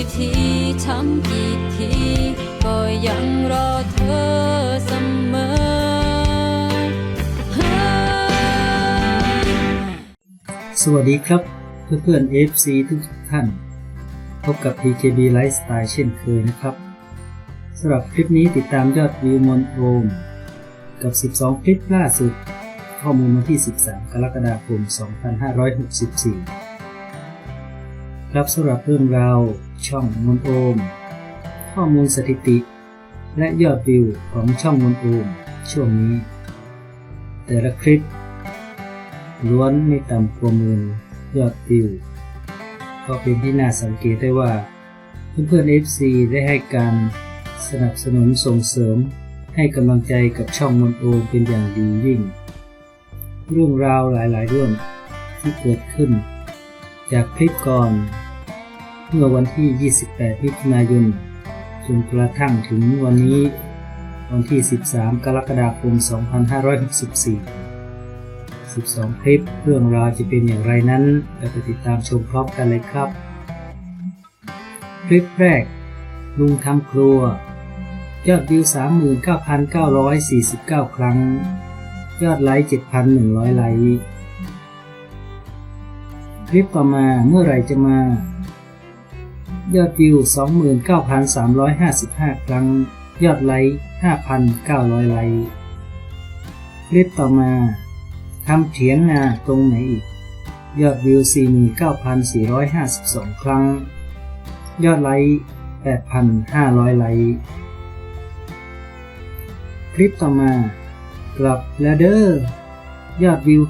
กี่ทีทำกี่ที ก็ยังรอเธอเสมอสวัสดีครับ เพื่อนๆ FC ทุกท่าน พบกับ PKB Lifestyle เช่นเคยนะครับสำหรับคลิปนี้ติดตามยอดวิวมอนโอมกับ 12 คลิปล่าสุด ข้อมูลวันที่ 13 กรกฎาคม 2564 ครับสำหรับเรื่องราว ช่องมนโอม ข้อมูลสถิติ และยอดวิวของช่องมนโอมช่วงนี้ แต่ละคลิป ล้วนไม่ต่ำกว่าหมื่นยอดวิว ก็เป็นที่น่าสังเกตได้ว่า เพื่อนๆ FC ได้ให้การสนับสนุนส่งเสริมให้กำลังใจกับช่องมนโอมเป็นอย่างดียิ่ง เรื่องราวหลายๆเรื่องที่เกิดขึ้น จากคลิปก่อน เมื่อวันที่ 28 มิถุนายน จนกระทั่งถึงวันนี้วันที่ 13 กรกฎาคม 2564 12 คลิปเรื่องราวจะเป็นอย่างไรนั้นเราไปติดตามชมพร้อมกันเลยครับ คลิปแรก ลุงทำครัวยอดวิว 39,949 ครั้ง ยอดไลค์ 7,100 ไลค์ คลิปต่อมาเมื่อไรจะมา ยอดวิว 29,355 ครั้ง ยอดไลค์ 5,900 ไลค์คลิปต่อมาทำเถียงนาตรงไหนอีก ยอดวิว 49,452 ครั้ง ยอดไลค์ 8,500 ไลค์คลิปต่อมา กลับแล้วเด้อยอดวิว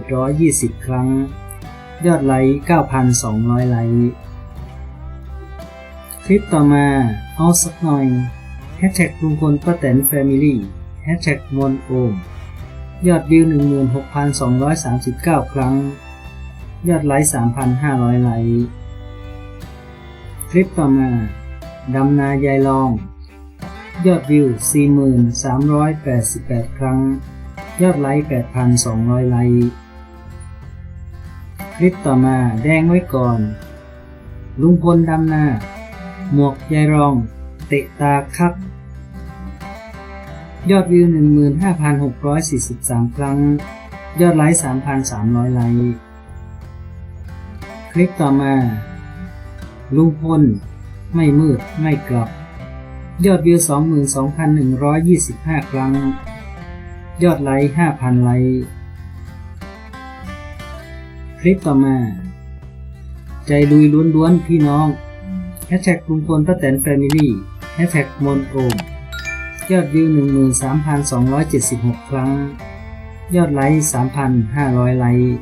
57,720 ครั้ง ยอดไลค์ 9,200 ไลค์ คลิปต่อมา เอาสักหน่อยแฮชแท็กลุงพลป้าแตนแฟมิลี่แฮชแท็กมนโอมยอดวิว 16,239 ครั้ง ยอดไลค์ 3,500 ไลค์ คลิปต่อมา ดำนายายลอง ยอดวิว 4,388 ครั้ง ยอดไลค์ 8,200 ไลค์ คลิปต่อมา แดงไว้ก่อน ลุงพลดำนา หมวกยายรอง เตะตาครับ ยอดวิว 15,643 ครั้ง ยอดไลค์ 3,300 ไลค์ คลิปต่อมา ลุงพล ไม่มืด ไม่กลับ ยอดวิว 22,125 ครั้ง ยอดไลค์ 5,000 ไลค์ คลิปต่อมา ใจลุยล้วนๆพี่น้อง แฮชแท็กลุงพลป้าแตนแฟมิลี่แฮชแท็กมนโอมยอดวิว 13,276 ครั้ง ยอดไลค์ 3,500 ไลค์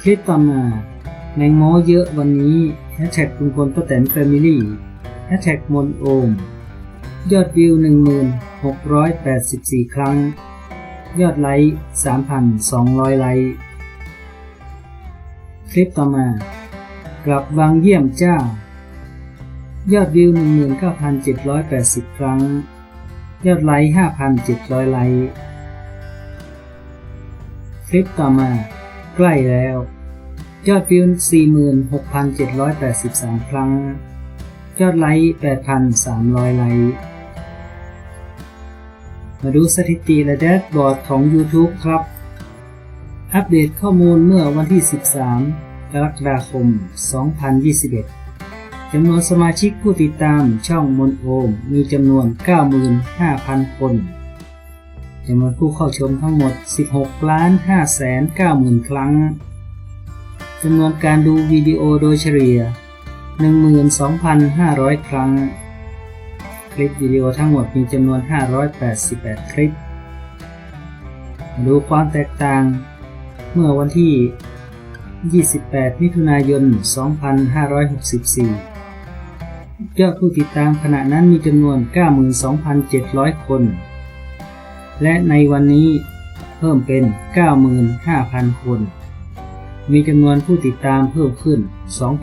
คลิปต่อมาแมงโมเยอะวันนี้แฮชแท็กลุงพลป้าแตนแฟมิลี่แฮชแท็กมนโอมยอดวิว 1684 ครั้ง ยอดไลค์ 3,200 ไลค์ คลิปต่อมา กลับวังเยี่ยมเจ้า ยอดวิว 19,780 ครั้ง ยอดไลค์ 5,700 ไลค์คลิปต่อมา ใกล้แล้ว ยอดวิว 46,783 ครั้ง ยอดไลค์ 8,300 ไลค์มาดูสถิติและแดชบอร์ดของ YouTube ครับ อัปเดตข้อมูลเมื่อวันที่ 13 กรกฎาคม 2021 จำนวนสมาชิกผู้ติดตามช่องมนโอมมีจำนวน 95,000 คน จำนวนผู้เข้าชมทั้งหมด 16ล้าน5แสน90,000ครั้ง จำนวนการดูวิดีโอโดยเฉลี่ย 12,500 ครั้ง คลิปวิดีโอทั้งหมดมีจำนวน 588 คลิป ดูความแตกต่างเมื่อวันที่ 28 มิถุนายน 2564 ยอดผู้ติดตามขณะนั้นมีจำนวน 92,700 คน และในวันนี้เพิ่มเป็น 95,000 คน มีจำนวนผู้ติดตามเพิ่มขึ้น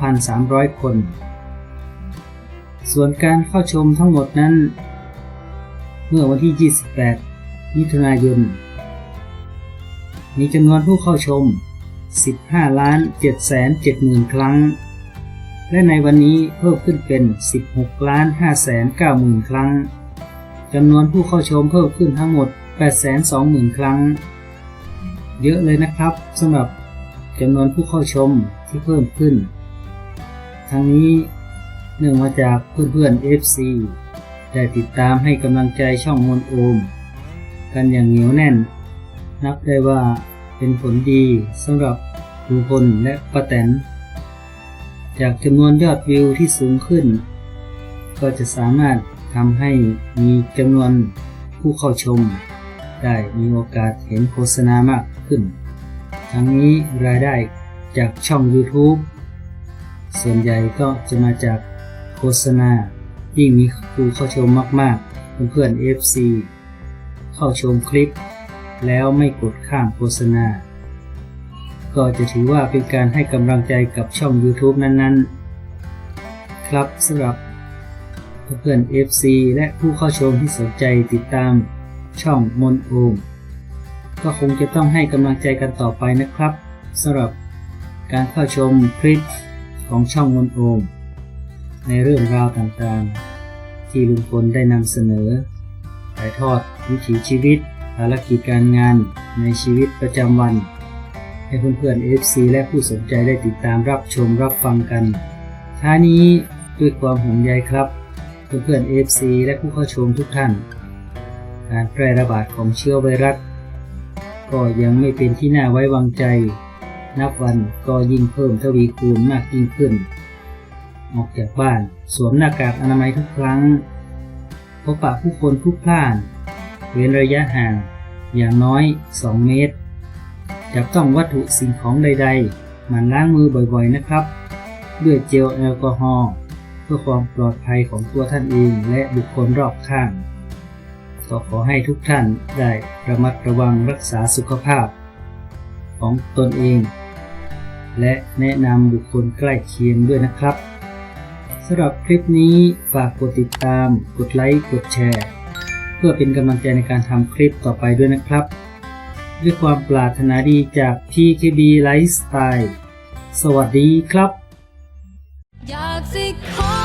2,300 คน ส่วนการเข้าชมทั้งหมดนั้น เมื่อวันที่ 28 มิถุนายน มีจำนวนผู้เข้าชม 15ล้าน7 7 0 0 0 0ครั้ง และในวันนี้เพิ่มขึ้นเป็น 16ล้าน5แสน9หมื่นครั้งจำนวนผู้เข้าชมเพิ่มขึ้นทั้งหมด 8 2 0 0 0 0 ครั้ง เยอะเลยนะครับสำหรับจำนวนผู้เข้าชมที่เพิ่มขึ้น ทั้งนี้เนื่องมาจากเพื่อนๆ FC ได้ติดตามให้กำลังใจช่องมนโอม กันอย่างเหนียวแน่น นับได้ว่า เป็นผลดีสำหรับลุงพลและป้าแตน จากจำนวนยอดวิวที่สูงขึ้น ก็จะสามารถทำให้มีจำนวนผู้เข้าชม ได้มีโอกาสเห็นโฆษณามากขึ้น ทั้งนี้รายได้จากช่อง YouTube ส่วนใหญ่ก็จะมาจากโฆษณายิ่งมีผู้เข้าชมมากๆ เพื่อนๆ FC เข้าชมคลิป แล้วไม่กดข้ามโฆษณา ก็จะถือว่าเป็นการให้กำลังใจกับช่อง YouTube นั้นๆ ครับสำหรับเพื่อน FC และผู้เข้าชมที่สนใจติดตามช่องมนโอม ก็คงจะต้องให้กำลังใจกันต่อไปนะครับสำหรับการเข้าชมคลิปของช่องมนโอม ในเรื่องราวต่างๆ ที่ลุงพลได้นำเสนอถ่ายทอดวิถีชีวิต ภารกิจการงานในชีวิตประจำวัน ให้เพื่อนๆ FC และผู้สนใจได้ติดตามรับชมรับฟังกันท้านี้ด้วยความห่วงใยครับเพื่อนๆ FC และผู้เข้าชมทุกท่าน การแพร่ระบาดของเชื้อไวรัสก็ยังไม่เป็นที่น่าไว้วางใจ นับวันก็ยิ่งเพิ่มทวีคูณมากยิ่งขึ้น ออกจากบ้านสวมหน้ากากอนามัยทุกครั้งพบปะผู้คนพลุกพล่าน เว้นระยะห่าง อย่างน้อย 2 เมตร จับต้องวัตถุสิ่งของใดๆหมันล้างมือบ่อยๆนะครับ ด้วยเจลแอลกอฮอล์เพื่อความปลอดภัยของตัวท่านเองและบุคคลรอบข้างก็ขอให้ทุกท่านได้ระมัดระวังรักษาสุขภาพ ของตนเอง และแนะนำบุคคลใกล้เคียงด้วยนะครับสำหรับคลิปนี้ฝากกดติดตาม กดไลค์ กดแชร์ เพื่อเป็นกำลังใจในการทำคลิปต่อไปด้วยนะครับ ด้วยความปรารถนาดีจาก TKB Lifestyle สวัสดีครับอยากสิขอ